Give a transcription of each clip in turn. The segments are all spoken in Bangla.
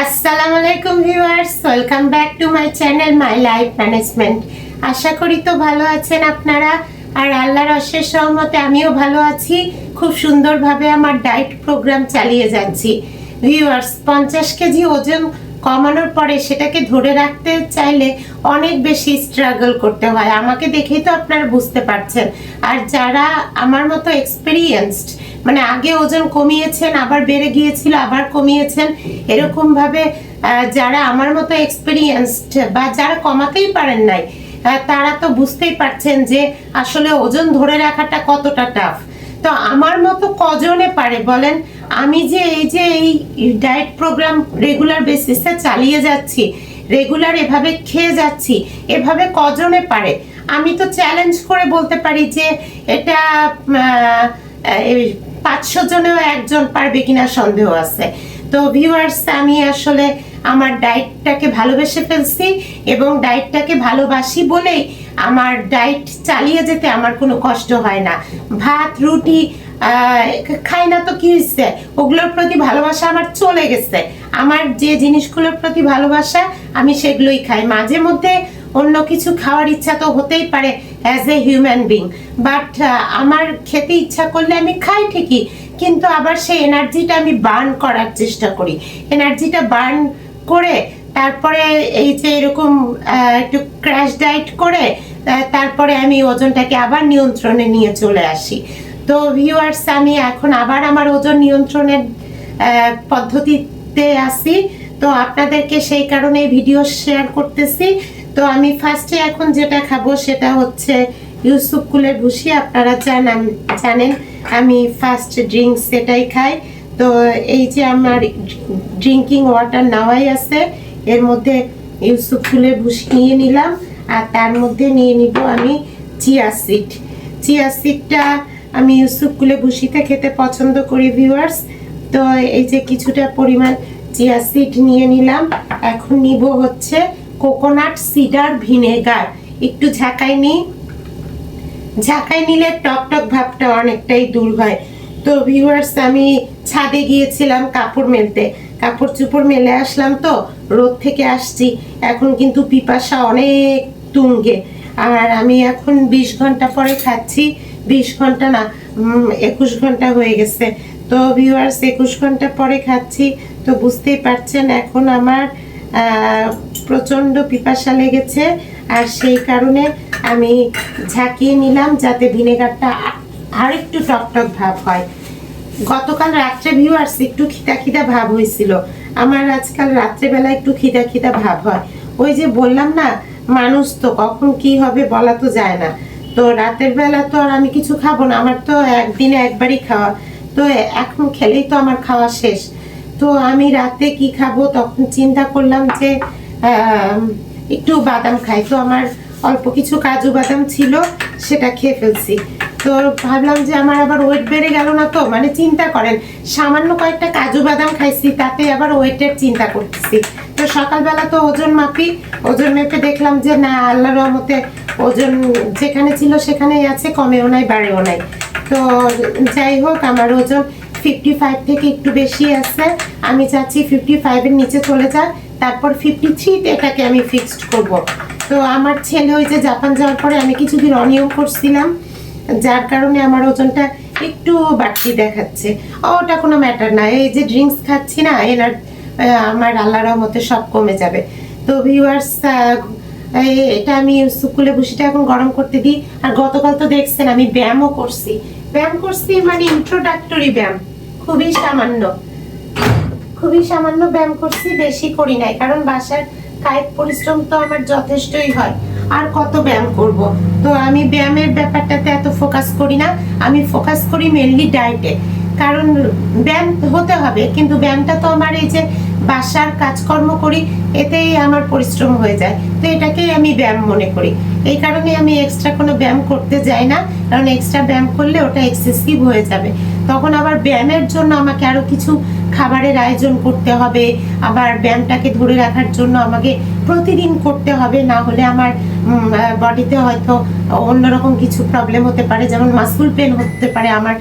আসসালামু আলাইকুম viewers, welcome back to my channel, my life management. আশা করি তো ভালো আছেন আপনারা, আর আল্লাহর অশেষ সহমতে আমিও ভালো আছি। খুব সুন্দরভাবে আমার ডায়েট প্রোগ্রাম চালিয়ে যাচ্ছি। ভিউয়ার্স, পঞ্চাশ কেজি ওজন কমানোর পরে সেটাকে ধরে রাখতে চাইলে অনেক বেশি স্ট্রাগল করতে হয়। আমাকে দেখেই তো আপনারা বুঝতে পারছেন। আর যারা আমার মতো এক্সপিরিয়েন্সড মানে আগে ওজন কমিয়েছেন, আবার বেড়ে গিয়েছিল, আবার কমিয়েছেন, এরকমভাবে যারা আমার মতো এক্সপিরিয়েন্সড বা যারা কমাতেই পারেন নাই তারা তো বুঝতেই পারছেন যে আসলে ওজন ধরে রাখাটা কতটা টাফ তো আমার মতো কজনে পারে বলেন? আমি যে এই যে এই ডায়েট প্রোগ্রাম রেগুলার বেসিসে চালিয়ে যাচ্ছি রেগুলার এভাবে খেয়ে যাচ্ছি, এভাবে কজনে পারে? আমি তো চ্যালেঞ্জ করে বলতে পারি যে এটা পাঁচশো জনেও একজন পারবে কিনা সন্দেহ আছে। তো ভিউয়ার্স আমি আসলে আমার ডায়েটটাকে ভালোবেসে ফেলছি এবং ডায়েটটাকে ভালোবাসি বলেই আমার ডায়েট চালিয়ে যেতে আমার কোনো কষ্ট হয় না। ভাত, রুটি খাই না তো কি হয়েছে ওগুলোর প্রতি ভালোবাসা আমার চলে গেছে। আমার যে জিনিসগুলোর প্রতি ভালোবাসা, আমি সেগুলোই খাই। মাঝে মধ্যে অন্য কিছু খাওয়ার ইচ্ছা তো হতেই পারে as a human being but আমার খেতে ইচ্ছা করলে আমি খাই ঠিকই। কিন্তু আবার সেই এনার্জিটা আমি বার্ন করার চেষ্টা করি। এনার্জিটা বার্ন করে তারপরে এই যে এরকম একটু ক্র্যাশ ডায়েট করে তারপরে আমি ওজনটাকে আবার নিয়ন্ত্রণে নিয়ে চলে আসি। তো ভিউয়ার্স আমি এখন আবার আমার ওজন নিয়ন্ত্রণের পদ্ধতিতে আসি তো আপনাদেরকে সেই কারণে ভিডিও শেয়ার করতেছি। তো আমি ফার্স্টে এখন যেটা খাব সেটা হচ্ছে ইউসুফ কুলের ভুসি আপনারা জানান জানেন, আমি ফার্স্ট ড্রিঙ্কস সেটাই খাই। তো এই যে আমার ড্রিঙ্কিং ওয়াটার নেওয়াই আছে, এর মধ্যে ইউসুফ ফুলের ভুসি নিয়ে নিলাম। আর তার মধ্যে নিয়ে নিব আমি চিয়া সিড চিয়া সিডটা আমি কুলে ভুসিতে খেতে পছন্দ করি ভিউয়ার্স তো এই যে কিছুটা পরিমাণ চিয়া সিড নিয়ে নিলাম। এখন নিব হচ্ছে কোকোনাট সিডার ভিনেগার একটু ঝাঁকাই নিই। ঝাঁকাই নিলে টক টক ভাবটা অনেকটাই দূর হয়। তো ভিউয়ার্স আমি ছাদে গিয়েছিলাম কাপড় মেলতে। কাপড় চুপড় মেলে আসলাম তো, রোদ থেকে আসছি। এখন কিন্তু পিপাসা অনেক তুঙ্গে। আর আমি এখন বিশ ঘণ্টা পরে খাচ্ছি। বিশ ঘণ্টা না একুশ ঘণ্টা হয়ে গেছে। তো ভিউয়ার্স একুশ ঘণ্টা পরে খাচ্ছি। তো বুঝতেই পারছেন, এখন আমার প্রচণ্ড পিপাসা লেগেছে। আর সেই কারণে আমি ঝাঁকিয়ে নিলাম যাতে ভিনেগারটা আরেকটু টকটক ভাব হয়। গতকাল রাত্রে ভিউয়ার্স একটু খিদা খিদা ভাব হয়েছিল। আমার আজকাল রাত্রেবেলা একটু খিদা খিদা ভাব হয়। ওই যে বললাম না, মানুষ তো কখন কি হবে বলা তো যায় না। তো রাতের বেলা তো আর আমি কিছু খাব না। আমার তো একদিনে একবারই খাওয়া। তো এখন খেলেই তো আমার খাওয়া শেষ। তো আমি রাতে কি খাব তখন চিন্তা করলাম যে একটু বাদাম খাই। তো আমার অল্প কিছু কাজু বাদাম ছিল, সেটা খেয়ে ফেলছি। তো ভাবলাম যে আমার আবার ওয়েট বেড়ে গেল না তো মানে চিন্তা করেন, সামান্য কয়েকটা কাজু বাদাম খাইছি, তাতে আবার ওয়েটের চিন্তা করতেছি। তো সকালবেলা তো ওজন মাপি, ওজন মেপে দেখলাম যে না, আল্লাহর রহমতে ওজন যেখানে ছিল সেখানেই আছে, কমেও নাই, বাড়েও নাই। তো যাই হোক, আমার ওজন ফিফটি ফাইভ থেকে একটু বেশি আছে। আমি চাচ্ছি ফিফটি ফাইভের নিচে চলে যাক, তারপর ফিফটি থ্রিতে এটাকে আমি ফিক্সড করব। তো আমার ছেলে ওই যে জাপান যাওয়ার পরে আমি কিছুদিন অনিয়ম করছিলাম, যার কারণে আমার ওজনটা একটু বাড়তি দেখাচ্ছে। ওটা কোনো ম্যাটার না, এই যে ড্রিঙ্কস খাচ্ছি না, এনার আমার আল্লাহর রহমতে সব কমে যাবে। তো ভিউয়ার্স এটা আমি সুকুলে ভুসিটা এখন গরম করতে দিই। আর গতকাল তো দেখছেন, আমি ব্যায়ামও করছি। ব্যায়াম করছি মানে ইন্ট্রোডাক্টরি ব্যায়াম। খুবই সামান্য। খুবই সামান্য ব্যায়াম করছি, বেশি করি নাই। কারণ বাসার কায়িক পরিশ্রম তো আমার যথেষ্টই হয়। আর কত ব্যায়াম করব? তো আমি ব্যায়ামের ব্যাপারটাতে এত ফোকাস করি না। আমি ফোকাস করি মেনলি ডায়েটে কারণ ব্যায়াম হতে হবে, কিন্তু ব্যায়ামটা তো আমার এই যে বাসার কাজকর্ম করি, এতেই আমার পরিশ্রম হয়ে যায়। তো এটাকেই আমি ব্যায়াম মনে করি। এই কারণে আমি এক্সট্রা কোনো ব্যায়াম করতে যাই না, কারণ এক্সট্রা ব্যায়াম করলে ওটা এক্সেসিভ হয়ে যাবে। তখন আবার ব্যায়ামের জন্য আমাকে আরও কিছু খাবারের আয়োজন করতে হবে, আবার ব্যায়ামটাকে ধরে রাখার জন্য আমাকে প্রতিদিন করতে হবে, না হলে আমার বডিতে হয়তো অন্যরকম কিছু প্রবলেম হতে পারে, যেমন মাসকুল পেন হতে পারে, আমার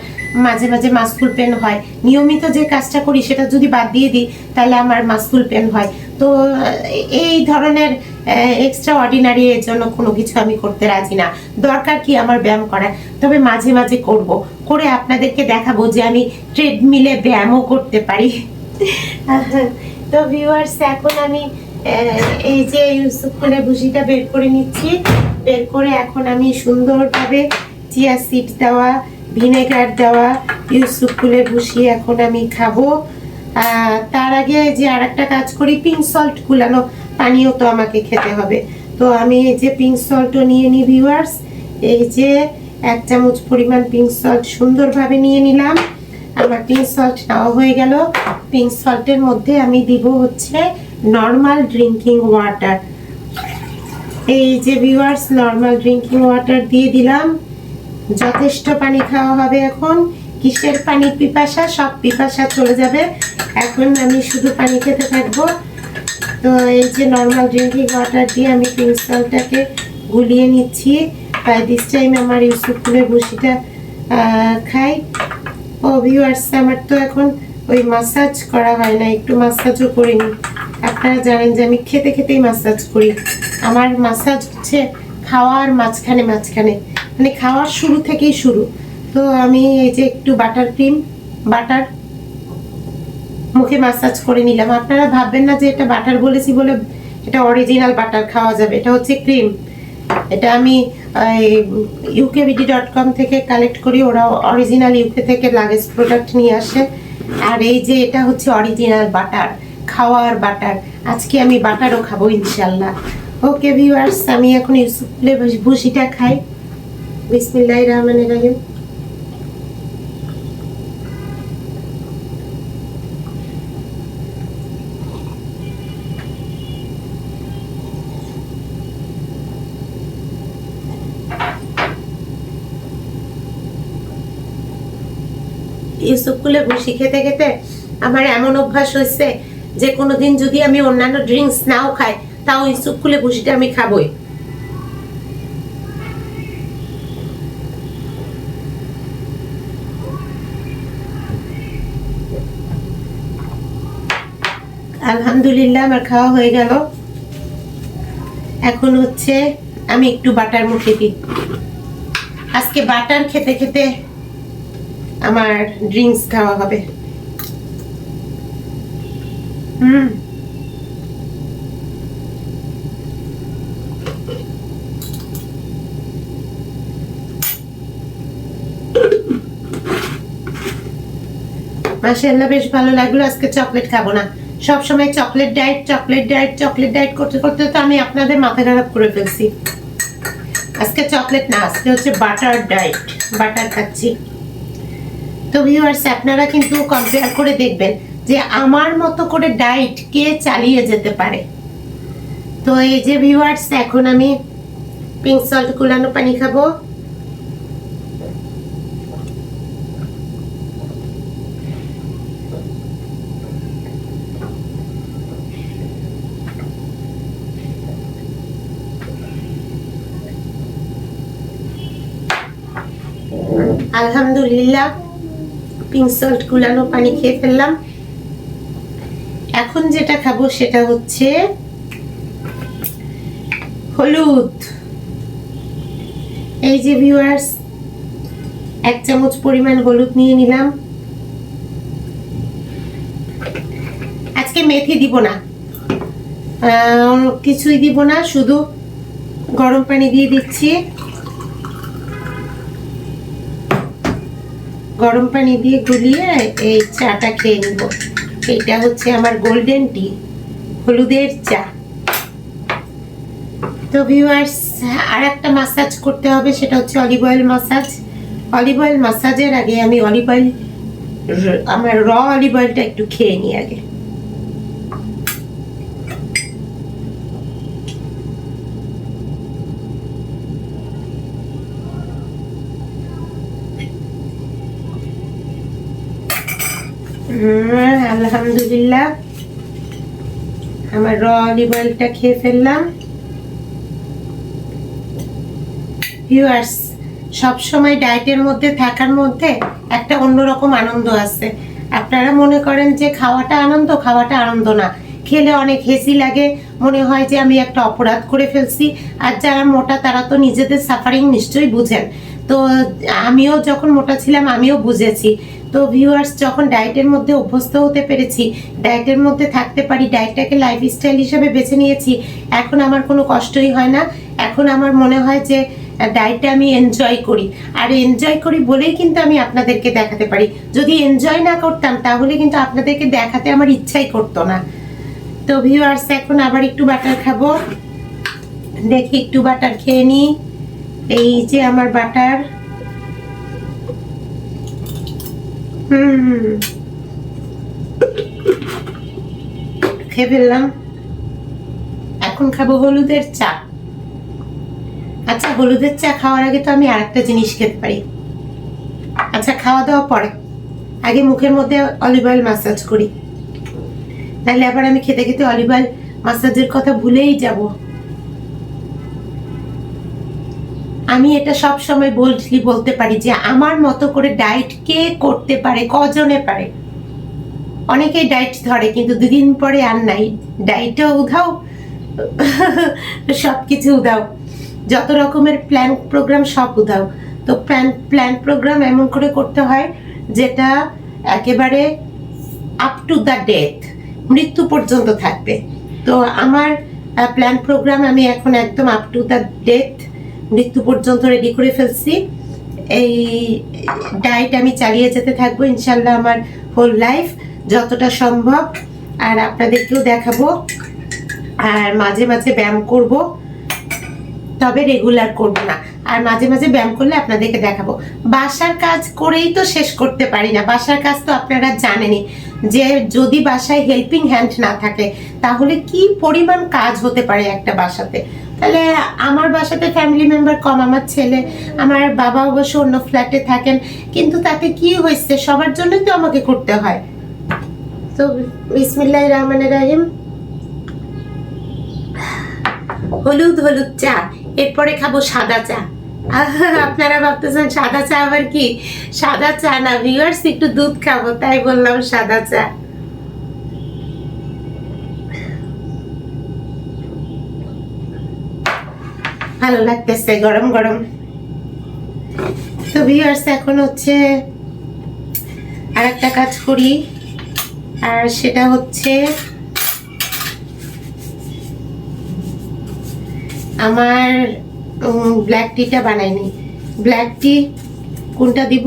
মাঝে মাঝে মাসকুল পেন হয়। নিয়মিত যে কাজটা করি সেটা যদি বাদ দিয়ে দিই, তাহলে আমার মাসকুল পেন হয়। তো এই ধরনের এক্সট্রা অর্ডিনারি এর জন্য কোনো কিছু আমি করতে রাজি না। দরকার কি আমার ব্যায়াম করা? তবে মাঝে মাঝে করব। করে আপনাদেরকে দেখাবো যে আমি ট্রেডমিলে ব্যায়ামও করতে পারি। তো ভিউয়ার্স এখন আমি এই যে ইউসুফ ফুলে ভুসিটা বের করে নিচ্ছি। বের করে এখন আমি সুন্দরভাবে চিয়া সিড দেওয়া ভিনেগার দেওয়া, ইউসুফ ফুলের ভুসি এখন আমি খাব। তার আগে যে আর একটা কাজ করি পিঙ্ক সল্ট কুলানো। পানীয় তো আমাকে খেতে হবে। তো আমি এই যে পিঙ্ক সল্টও নিয়ে নিই ভিউয়ার্স এই যে এক চামচ পরিমাণ পিঙ্ক সল্ট সুন্দরভাবে নিয়ে নিলাম। আমার পিঙ্ক সল্ট নেওয়া হয়ে গেল। পিঙ্ক সল্টের মধ্যে আমি দিব হচ্ছে নর্মাল ড্রিঙ্কিং ওয়াটার এই যে ভিউয়ার্স নর্মাল ড্রিঙ্কিং ওয়াটার দিয়ে দিলাম। যথেষ্ট পানি খাওয়া হবে এখন। কিসের পানি পিপাসা? সব পিপাসা চলে যাবে। এখন আমি শুধু পানি খেতে থাকব। তো এই যে নর্মাল ড্রিঙ্কিং ওয়াটার দিয়ে আমি সল্টটাকে গুলিয়ে নিচ্ছি। বাই দিস টাইম আমার ইউসুফ ফুলের বসিটা খাই। ও ভিউয়ার্স আমার তো এখন ওই মাসাজ করা হয় না, একটু মাসাজও করে নিই। আপনারা জানেন যে আমি খেতে খেতেই মাসাজ করি। আমার মাসাজ হচ্ছে খাওয়ার মাঝখানে মাঝখানে মানে খাওয়ার শুরু থেকেই শুরু। তো আমি এই যে একটু বাটার ক্রিম বাটার মুখে মাসাজ করে নিলাম। আপনারা ভাববেন না যে এটা বাটার বলেছি বলে এটা অরিজিনাল বাটার খাওয়া যাবে। এটা হচ্ছে ক্রিম এটা আমি ইউকে বিডি ডট কম থেকে কালেক্ট করি। ওরা অরিজিনাল ইউকে থেকে লাগেজ প্রোডাক্ট নিয়ে আসে। আর এই যে এটা হচ্ছে অরিজিনাল বাটার খাওয়ার বাটার আজকে আমি বাটারও খাব ইনশাল্লাহ ওকে ভিউয়ার্স আমি এখন ইউসুফলে ভুসিটা খাই। বিসমিল্লাহ রহমানির রহিম। ইউসুফকুলে বসি খেতে খেতে আমার এমন অভ্যাস হয়েছে যে কোনোদিন যদি আমি অন্যান্য ড্রিঙ্কস নাও খাই, তাও ইউসুফকুলে বসিটা আমি খাবই। আলহামদুলিল্লাহ, আমার খাওয়া হয়ে গেল। এখন হচ্ছে আমি একটু বাটার মুখে দিই। আজকে বাটার খেতে খেতে আমার ড্রিঙ্কস খাওয়া হবে। হুম। মাশাআল্লাহ, বেশ ভালো লাগল। আজকে চকলেট খাব না। সব সময় chocolate diet chocolate diet chocolate diet করতে করতে তো আমি আপনাদের মাথা খারাপ করে ফেলছি। আজকে চকলেট না, আজকে হচ্ছে বাটার ডায়েট বাটার খাচ্ছি। তো ভিউয়ার্স আপনারা কিন্তু কম্পেয়ার করে দেখবেন যে আমার মতো করে ডায়েট কে চালিয়ে যেতে পারে। তো এই যে ভিউয়ার্স এখন আমি পিঙ্ক সল্ট কুলানো পানি খাব। আলহামদুলিল্লাহ। পিঙ্ক সল্ট গুলানো পানি খেয়ে ফেললাম। এখন যেটা খাব সেটা হচ্ছে হলুদ। এই যে ভিউয়ার্স এক চামচ পরিমাণ হলুদ নিয়ে নিলাম। আজকে মেথি দিব না। কিছুই দিব না, শুধু গরম পানি দিয়ে দিচ্ছি। গরম পানি দিয়ে গুলিয়ে এই চাটা খেয়ে নিব। এটা হচ্ছে আমার গোল্ডেন টি হলুদের চা। তো ভিউয়ার্স আর একটা মাসাজ করতে হবে, সেটা হচ্ছে olive oil massage olive oil মাসাজের আগে আমি অলিভ অয়েল আমার র অলিভ অয়েলটা একটু খেয়ে নিই আগে। হুম, আলহামদুলিল্লাহ। আমার র অলিভ অয়েলটা খেয়ে ফেললাম। ভিউয়ার্স সব সময় ডায়েটের মধ্যে থাকার মধ্যে একটা অন্যরকম আনন্দ আছে। আপনারা মনে করেন যে খাওয়াটা আনন্দ খাওয়াটা আনন্দ না। খেলে অনেক হেসি লাগে। মনে হয় যে আমি একটা অপরাধ করে ফেলছি। আর যারা মোটা তারা তো নিজেদের সাফারিং নিশ্চয়ই বুঝেন। তো আমিও যখন মোটা ছিলাম, আমিও বুঝেছি। তো ভিউয়ার্স যখন ডায়েটের মধ্যে অভ্যস্ত হতে পেরেছি ডায়েটের মধ্যে থাকতে পারি ডায়েটটাকে লাইফস্টাইল হিসেবে বেছে নিয়েছি, এখন আমার কোনো কষ্টই হয় না। এখন আমার মনে হয় যে ডায়েটটা আমি এনজয় করি। আর এনজয় করি বলেই কিন্তু আমি আপনাদেরকে দেখাতে পারি। যদি এনজয় না করতাম, তাহলে কিন্তু আপনাদেরকে দেখাতে আমার ইচ্ছাই করতো না। তো ভিউয়ার্স এখন আবার একটু বাটার খাব। দেখি একটু বাটার খেয়ে নিই। এই যে আমার বাটার। হুম। খেয়ে ফেললাম। এখন খাব হলুদের চা। আচ্ছা হলুদের চা খাওয়ার আগে তো আমি আরেকটা জিনিস খেতে পারি। আচ্ছা খাওয়া দাওয়া পরে। আগে মুখের মধ্যে অলিভ অয়েল মাসাজ করি। তাহলে আবার আমি খেতে খেতে অলিভ অয়েল মাসাজের কথা ভুলেই যাব। আমি এটা সব সময় বলছি, বলতে পারি যে আমার মতো করে ডায়েট কে করতে পারে, কজনে পারে? অনেকেই ডায়েট ধরে, কিন্তু দুদিন পরে আর নাই। ডায়েটও উধাও সব কিছু উধাও। যত রকমের প্ল্যান প্রোগ্রাম সব উধাও। তো প্ল্যান প্ল্যান প্রোগ্রাম এমন করে করতে হয় যেটা একেবারে আপ টু দ্য ডেথ মৃত্যু পর্যন্ত থাকবে। তো আমার প্ল্যান প্রোগ্রাম আমি এখন একদম আপ টু দ্য ডেথ মৃত্যু পর্যন্ত রেডি করে ফেলছি। এই ডায়েট আমি চালিয়ে যেতে থাকব ইনশাল্লাহ আমার হোল লাইফ যতটা সম্ভব। আর আপনাদেরকেও দেখাবো। আর মাঝে মাঝে ব্যায়াম করব। তবে রেগুলার করব না। আর মাঝে মাঝে ব্যায়াম করলে আপনাদেরকে দেখাবো। বাসার কাজ করেই তো শেষ করতে পারি না। বাসার কাজ তো আপনারা জানেনই। যে যদি বাসায় হেল্পিং হ্যান্ড না থাকে, তাহলে কি পরিমাণ কাজ হতে পারে একটা বাসাতে? তাহলে আমার বাসাতে ফ্যামিলি মেম্বার কম, আমার ছেলে, আমার বাবা অবশ্য অন্য ফ্ল্যাটে থাকেন, কিন্তু তাতে কি হয়েছে? সবার জন্যই তো আমাকে করতে হয়। তো বিসমিল্লাহ রহমান রাহিম। হলুদ হলুদ চা, এরপরে খাব সাদা চা। আপনারা ভাবতেছেন সাদা চা আবার কি? সাদা চা না ভিউয়ার্স একটু দুধ খাব, তাই বললাম সাদা চা। ভালো লাগতেছে, গরম গরম। তো ভিউয়ার্স এখন হচ্ছে আর একটা কাজ করি, আর সেটা হচ্ছে আমার ব্ল্যাক টিটা বানাইনি। ব্ল্যাক টি কোনটা দিব?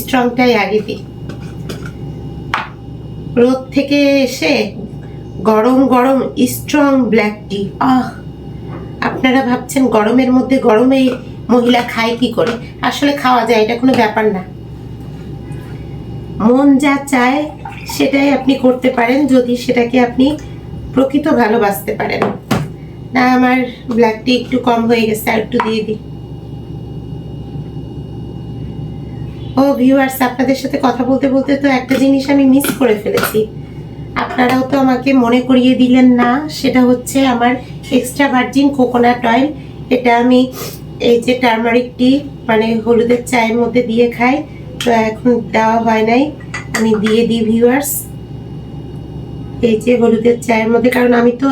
স্ট্রংটাই আগে দিই। রোদ থেকে এসে গরম গরম স্ট্রং ব্ল্যাক টি আহ আপনারা ভাবছেন গরমের মধ্যে গরমে মহিলা খায় কি করে? আসলে খাওয়া যায়, এটা কোনো ব্যাপার না। মন যা চায় সেটাই আপনি করতে পারেন, যদি সেটাকে আপনি প্রকৃত ভালোবাসতে পারেন। না, আমার ব্ল্যাক টি একটু কম হয়ে গেছে, আর একটু দিয়ে দিই। ও ভিউয়ার্স আপনাদের সাথে কথা বলতে বলতে তো একটা জিনিস আমি মিস করে ফেলেছি। আপনারাও তো আমাকে মনে করিয়ে দিলেন না। সেটা হচ্ছে আমার এক্সট্রা ভার্জিন কোকোনাট অয়েল এটা আমি এই যে টার্মারিক টি মানে হলুদের চায়ের মধ্যে দিয়ে খাই। তো এখন দেওয়া হয় নাই। আমি দিয়ে দিই ভিউয়ার্স এই যে হলুদের চায়ের মধ্যে, কারণ আমি তো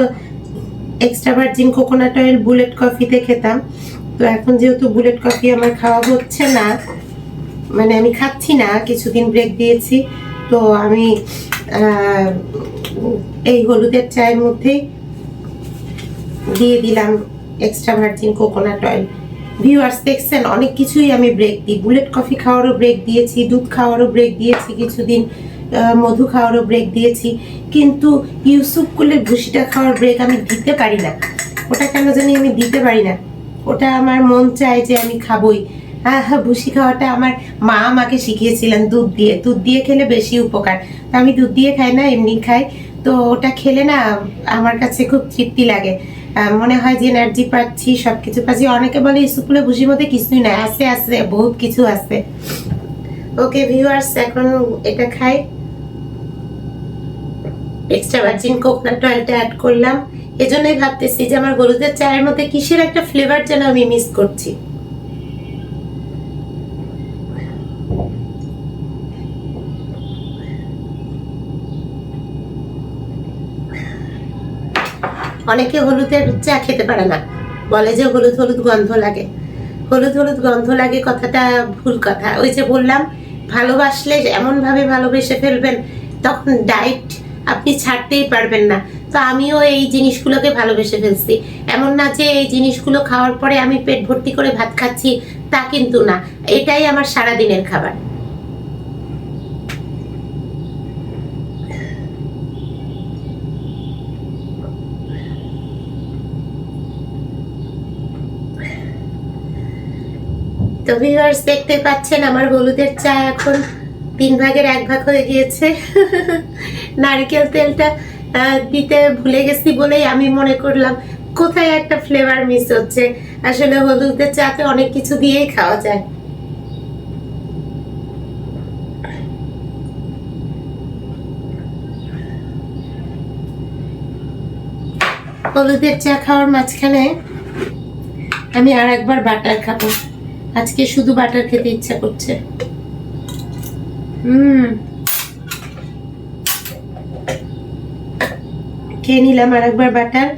extra virgin coconut oil bullet কফিতে খেতাম। তো এখন যেহেতু বুলেট কফি আমার খাওয়া হচ্ছে না মানে আমি খাচ্ছি না, কিছুদিন ব্রেক দিয়েছি। তো আমি এই হলুদের চায়ের মধ্যেই দিয়ে দিলাম extra virgin coconut oil viewers দেখছেন, অনেক কিছুই আমি ব্রেক দিই। বুলেট কফি খাওয়ারও ব্রেক দিয়েছি, দুধ খাওয়ারও ব্রেক দিয়েছি, কিছুদিন মধু খাওয়ারও ব্রেক দিয়েছি। কিন্তু ইউসুফ কুলের ভুসিটা খাওয়ার ব্রেক আমি দিতে পারি না। ওটা কেন জানি আমি দিতে পারি না। ওটা আমার মন চায় যে আমি খাবই। ভুসি খাওয়াটা আমার মা আমাকে শিখিয়েছিলেন, দুধ দিয়ে। দুধ দিয়ে খেলে বেশি উপকার। তো আমি দুধ দিয়ে খাই না, এমনি খাই। তো ওটা খেলে না আমার কাছে খুব তৃপ্তি লাগে। মনে হয় যে এনার্জি পাচ্ছি সব কিছু পাচ্ছি। অনেকে বলে, স্কুলে ভুসির মধ্যে কিছুই নাই। আছে আছে, বহুত কিছু আছে। ওকে ভিউয়ার্স এখন এটা খাই। এক্সট্রা ভার্জিন কোকনাট অয়েলটা অ্যাড করলাম। এজন্যই ভাবতেছি যে আমার হলুদের চায়ের মধ্যে কিসের একটা ফ্লেভার যেন আমি মিস করছি। অনেকে হলুদের চা খেতে পারে না। বলে যে হলুদ হলুদ গন্ধ লাগে। হলুদ হলুদ গন্ধ লাগে কথাটা ভুল কথা। ওই যে বললাম, ভালোবাসলে এমনভাবে ভালোবেসে ফেলবেন, তখন ডায়েট আপনি ছাড়তেই পারবেন না। তো আমিও এই জিনিসগুলোকে ভালোবেসে ফেলছি। এমন না যে এই জিনিসগুলো খাওয়ার পরে আমি পেট ভর্তি করে ভাত খাচ্ছি, তা কিন্তু না। এটাই আমার সারা দিনের খাবার। তো ভিউয়ার্স দেখতে পাচ্ছেন আমার হলুদের চা এখন তিন ভাগের এক ভাগ হয়ে গিয়েছে। নারকেল তেলটা দিতে ভুলে গেছি বলেই আমি মনে করলাম, কোথায় একটা ফ্লেভার মিস হচ্ছে? আসলে হলুদের চাতে অনেক কিছু দিয়েই খাওয়া যায়। হলুদের চা খাওয়ার মাঝখানে আমি আর একবার বাটার খাব। আজকে শুধু বাটার খেতে ইচ্ছা করছে। হুম। খেয়ে নিলাম আর একবার বাটার।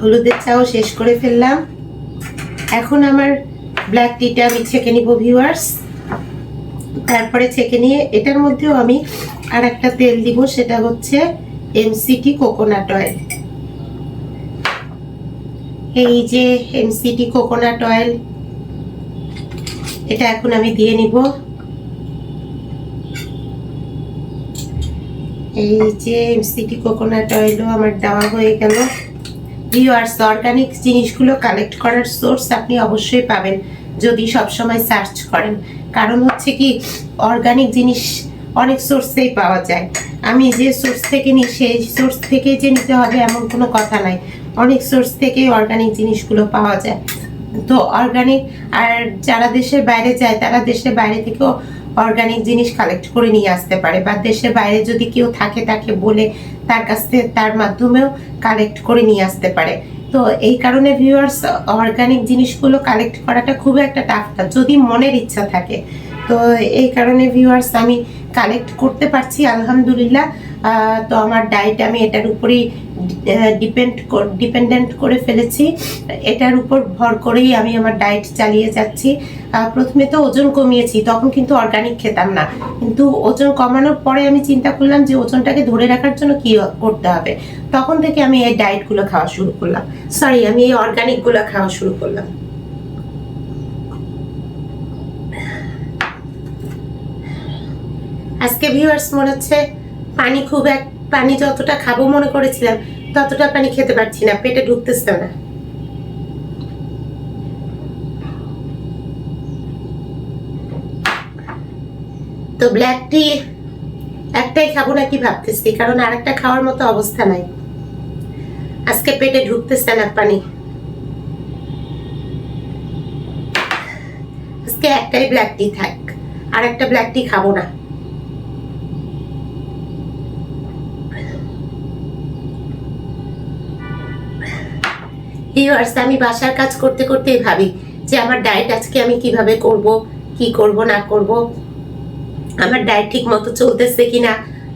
হলুদের চাও শেষ করে ফেললাম। এখন আমার ব্ল্যাক টিটা আমি ছেঁকে নিব ভিউয়ার্স তারপরে ছেঁকে নিয়ে এটার মধ্যেও আমি আর একটা তেল দিব, সেটা হচ্ছে এমসিটি কোকোনাট অয়েল এই যে এমসিটি কোকোনাট অয়েল এটা এখন আমি দিয়ে নিব। এই যে এমসিটি কোকোনাট অয়েলও আমার দেওয়া হয়ে গেল। ভিউয়ার্স অর্গানিক জিনিসগুলো কালেক্ট করার সোর্স আপনি অবশ্যই পাবেন যদি সবসময় সার্চ করেন। কারণ হচ্ছে কি অর্গানিক জিনিস অনেক সোর্সেই পাওয়া যায়। আমি যে সোর্স থেকে নিই, সেই সোর্স থেকে যে নিতে হবে এমন কোনো কথা নাই। অনেক সোর্স থেকেই অর্গানিক জিনিসগুলো পাওয়া যায়। তো অর্গানিক আর যারা দেশের বাইরে যায়, তারা দেশের বাইরে থেকেও অর্গানিক জিনিস কালেক্ট করে নিয়ে আসতে পারে বা দেশের বাইরে যদি কেউ থাকে তাকে বলে তার কাছ থেকে তার মাধ্যমেও কালেক্ট করে নিয়ে আসতে পারে। তো এই কারণে ভিউয়ার্স অর্গানিক জিনিসগুলো কালেক্ট করাটা খুব একটা টাফ যদি মনের ইচ্ছা থাকে তো এই কারণে ভিউয়ার্স আমি কালেক্ট করতে পারছি, আলহামদুলিল্লাহ। তো আমার ডায়েট আমি এটার উপরেই ডিপেন্ড ডিপেন্ডেন্ট করে ফেলেছি। এটার উপর ভর করেই আমি আমার ডায়েট চালিয়ে যাচ্ছি। প্রথমে তো ওজন কমিয়েছি, তখন কিন্তু অর্গানিক খেতাম না। কিন্তু ওজন কমানোর পরে আমি চিন্তা করলাম যে, ওজনটাকে ধরে রাখার জন্য কি করতে হবে। তখন থেকে আমি এই ডায়েটগুলো খাওয়া শুরু করলাম। সরি আমি এই অর্গানিকগুলো খাওয়া শুরু করলাম। আজকে ভিউয়ার্স মনে হচ্ছে পানি খুব এক পানি যতটা খাব মনে করেছিলাম, ততটা পানি খেতে পারছি না, পেটে ঢুকতেছে না। তো ব্ল্যাক টি একটাই খাব নাকি ভাবতেছি, কারণ আর একটা খাওয়ার মতো অবস্থা নাই। আজকে পেটে ঢুকতেছে না পানি। আজকে একটাই ব্ল্যাক টি থাক আর একটা ব্ল্যাক টি খাব না। ভিউয়ার্স আমি বাসার কাজ করতে করতে ভাবি যে আমার ডায়েট আজকে আমি কীভাবে করব, কি করব, না করব। আমার ডায়েট ঠিক মতো চলতেছে কিনা,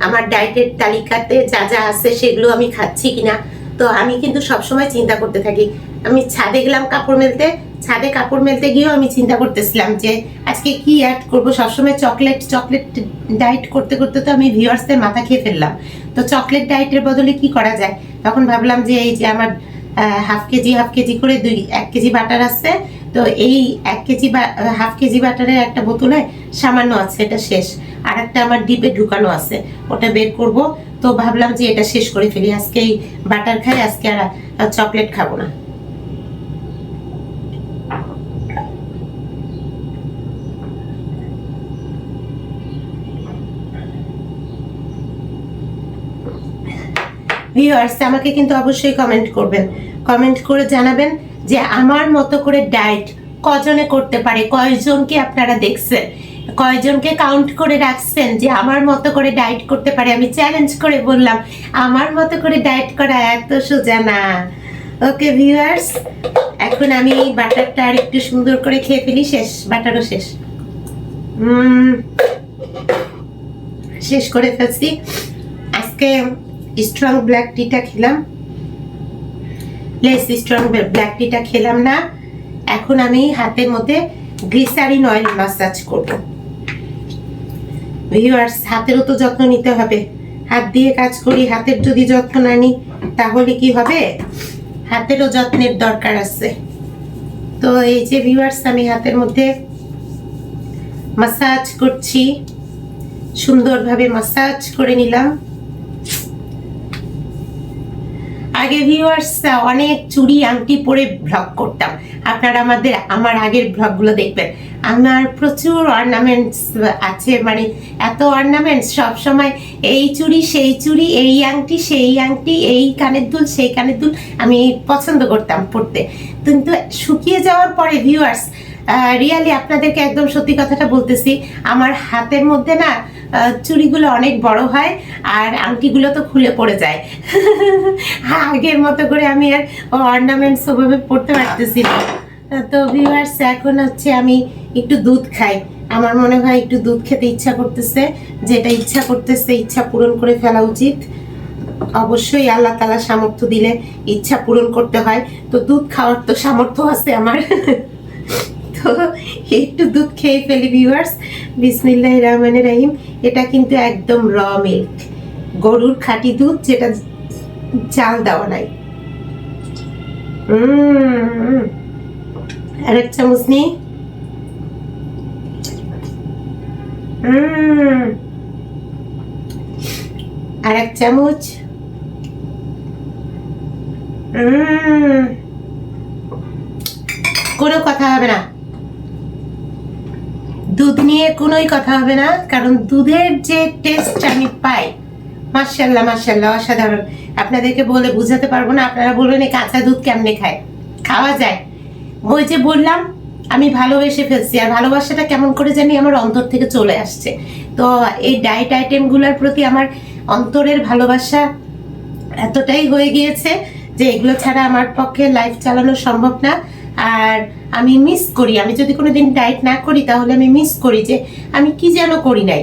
আমার ডায়েটের তালিকাতে যা যা আছে সেগুলো আমি খাচ্ছি কিনা। তো আমি কিন্তু সবসময় চিন্তা করতে থাকি। আমি ছাদে গেলাম কাপড় মেলতে, ছাদে কাপড় মেলতে গিয়েও আমি চিন্তা করতেছিলাম যে আজকে কি অ্যাড করব। সবসময় চকলেট চকলেট ডায়েট করতে করতে তো আমি ভিউয়ার্সদের মাথা খেয়ে ফেললাম। তো চকলেট ডায়েটের বদলে কি করা যায়? তখন ভাবলাম যে এই যে আমার হাফ কেজি হাফ কেজি করে দুই, এক কেজি বাটার আছে। তো এই এক কেজি বা হাফ কেজি বাটারের একটা বোতলে সামান্য আছে, এটা শেষ। আর একটা আমার ডিপে ঢুকানো আছে, ওটা বের করব। তো ভাবলাম যে এটা শেষ করে ফেলি। আজকে এই বাটার খাই, আজকে আর চকলেট খাব না। ভিউয়ার্স আমাকে কিন্তু অবশ্যই কমেন্ট করবেন। কমেন্ট করে জানাবেন যে আমার মতো করে ডায়েট কজনে করতে পারে? কয়জনকে আপনারা দেখছেন? কয়জনকে কাউন্ট করে রাখছেন যে আমার মতো করে ডায়েট করতে পারে? আমি চ্যালেঞ্জ করে বললাম, আমার মতো করে ডায়েট করা এত সোজা না। ওকে ভিউয়ার্স এখন আমি এই বাটারটা আর একটু সুন্দর করে খেয়ে ফেলি, শেষ, বাটারও শেষ। শেষ করে ফেলছি। আজকে স্ট্রং ব্ল্যাক টিটা খেলাম। লেস স্ট্রং ব্ল্যাক টিটা খেলাম না। এখন আমি হাতের মধ্যে গ্লিসারিন অয়েল মাসাজ করব। ভিউয়ার্স হাতেরও তো যত্ন নিতে হবে। হাত দিয়ে কাজ করি, হাতের যদি যত্ন না নিই, তাহলে কি হবে? হাতেরও যত্নের দরকার আছে। তো এই যে ভিউয়ার্স আমি হাতের মধ্যে মাসাজ করছি। সুন্দরভাবে মাসাজ করে নিলাম। আগে ভিউয়ার্স অনেক চুড়ি আংটি পরে ব্লগ করতাম। আপনারা আমাদের, আমার আগের ব্লগগুলো দেখবেন। আমার প্রচুর অর্নামেন্টস আছে মানে এত অর্নামেন্টস সব সময় এই চুড়ি সেই চুড়ি এই আংটি, সেই আংটি, এই কানের দুল, সেই কানের দুল আমি পছন্দ করতাম পড়তে কিন্তু শুকিয়ে যাওয়ার পরে ভিউয়ার্স রিয়ালি, আপনাদেরকে একদম সত্যি কথাটা বলতেছি, আমার হাতের মধ্যে না চুড়িগুলো অনেক বড় হয় আর আংটিগুলো তো খুলে পড়ে যায়। আগের মতো করে আমি আর অর্নামেন্টস ওভাবে পড়তে পারতেছি না। তো ভিউয়ার্স এখন হচ্ছে আমি একটু দুধ খাই। আমার মনে হয় একটু দুধ খেতে ইচ্ছা করতেছে, যেটা ইচ্ছা করতেছে ইচ্ছা পূরণ করে ফেলা উচিত। অবশ্যই আল্লাহ তালা সামর্থ্য দিলে ইচ্ছা পূরণ করতে হয়। তো দুধ খাওয়ার তো সামর্থ্য আছে আমার। তো একটু দুধ খেয়ে ফেলি ভিউয়ার্স বিসমিল্লাহ রহমান রাহিম। এটা কিন্তু একদম র মিল্ক গরুর খাঁটি দুধ যেটা চাল দেওয়া নাই। আর এক চামচ আর এক চামচ। কোনো কথা হবে না। দুধ নিয়ে কোনোই কথা হবে না, কারণ দুধের যে টেস্ট আমি পাই মার্শাল্লাহ মার্শাল্লাহ অসাধারণ। আপনাদেরকে বলে বুঝাতে পারব না, আপনারা বলবেন এই কাঁচা দুধ কেমনে খায়? খাওয়া যায়। ওই যে বললাম, আমি ভালোবেসে ফেলছি, আর ভালোবাসাটা কেমন করে জানি আমার অন্তর থেকে চলে আসছে। তো এই ডায়েট আইটেমগুলোর প্রতি আমার অন্তরের ভালোবাসা এতটাই হয়ে গিয়েছে যে এগুলো ছাড়া আমার পক্ষে লাইফ চালানো সম্ভব না। আর আমি মিস করি। আমি যদি কোনো দিন ডায়েট না করি, তাহলে আমি মিস করি যে আমি কি যেন করি নাই।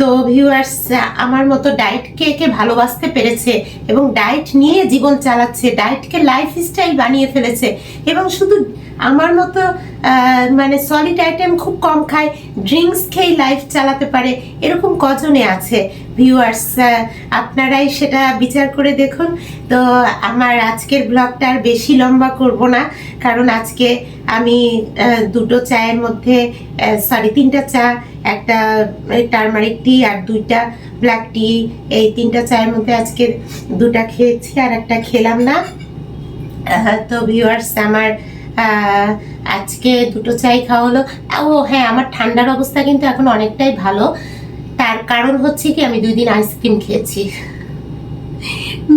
তো ভিউয়ার্স আমার মতো ডায়েট কে ভালোবাসতে পেরেছে এবং ডায়েট নিয়ে জীবন চালাচ্ছে ডায়েটকে লাইফ স্টাইল বানিয়ে ফেলেছে এবং শুধু আমার মতো মানে সলিড আইটেম খুব কম খায় ড্রিঙ্কস খেয়ে লাইফ চালাতে পারে, এরকম কজনে আছে? ভিউয়ার্স আপনারাই সেটা বিচার করে দেখুন। তো আমার আজকের ব্লগটা আর বেশি লম্বা করব না, কারণ আজকে আমি দুটো চায়ের মধ্যে সরি তিনটা চা, একটা টার্মারিক টি আর দুইটা ব্ল্যাক টি এই তিনটা চায়ের মধ্যে আজকে দুটা খেয়েছি আর একটা খেলাম না। তো ভিউয়ার্স আমার আজকে দুটো চাই খাওয়া হলো ও হ্যাঁ আমার ঠান্ডার অবস্থা কিন্তু এখন অনেকটাই ভালো। তার কারণ হচ্ছে কি, আমি দুই দিন আইসক্রিম খেয়েছি।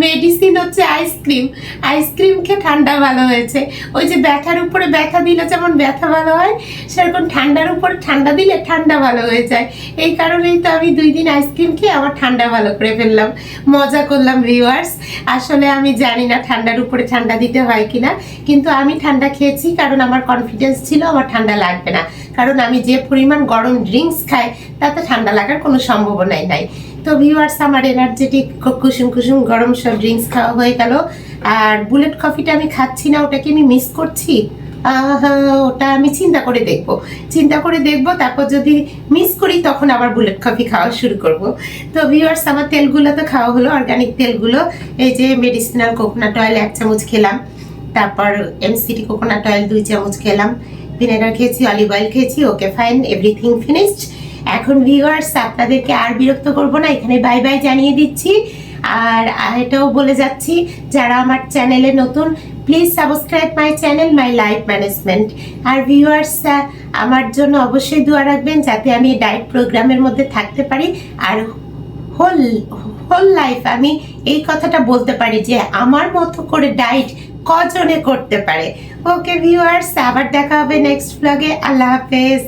মেডিসিন হচ্ছে আইসক্রিম। আইসক্রিম খেয়ে ঠান্ডা ভালো হয়েছে। ওই যে ব্যথার উপরে ব্যথা দিলে যেমন ব্যথা ভালো হয়, সেরকম ঠান্ডার উপরে ঠান্ডা দিলে ঠান্ডা ভালো হয়ে যায়। এই কারণেই তো আমি দুই দিন আইসক্রিম খেয়ে আমার ঠান্ডা ভালো করে ফেললাম। মজা করলাম ভিউয়ার্স আসলে আমি জানি না ঠান্ডার উপরে ঠান্ডা দিতে হয় কিনা, কিন্তু আমি ঠান্ডা খেয়েছি কারণ আমার কনফিডেন্স ছিল, আমার ঠান্ডা লাগবে না। কারণ আমি যে পরিমাণ গরম ড্রিঙ্কস খাই, তাতে ঠান্ডা লাগার কোনো সম্ভাবনাই নাই। তো ভিউয়ার্স আমার এনার্জেটিক কুসুম কুসুম গরম সব ড্রিঙ্কস খাওয়া হয়ে গেল। আর বুলেট কফিটা আমি খাচ্ছি না, ওটাকে আমি মিস করছি? ওটা আমি চিন্তা করে দেখব। চিন্তা করে দেখব, তারপর যদি মিস করি, তখন আবার বুলেট কফি খাওয়া শুরু করব। তো ভিউয়ার্স আমার তেলগুলো তো খাওয়া হলো অর্গানিক তেলগুলো। এই যে মেডিসিনাল কোকোনাট অয়েল এক চামচ খেলাম, তারপর এমসিটি কোকোনাট অয়েল দুই চামচ খেলাম। ভিনেগার খেয়েছি অলিভ অয়েল খেয়েছি ওকে ফাইন এভরিথিং ফিনিশড এখন ভিউয়ার্স আপনাদেরকে আর বিরক্ত করব না, এখানে বাই বাই জানিয়ে দিচ্ছি। আর এটাও বলে যাচ্ছি, যারা আমার চ্যানেলে নতুন please subscribe my channel my life management R viewers আমার জন্য অবশ্যই দোয়া রাখবেন, যাতে আমি ডায়েট প্রোগ্রামের মধ্যে থাকতে পারি। আর হোল হোল লাইফ আমি এই কথাটা বলতে পারি যে, আমার মতো করে ডায়েট কজনে করতে পারে? ওকে ভিউয়ার্স আবার দেখা হবে নেক্সট ব্লগে আল্লাহ হাফেজ।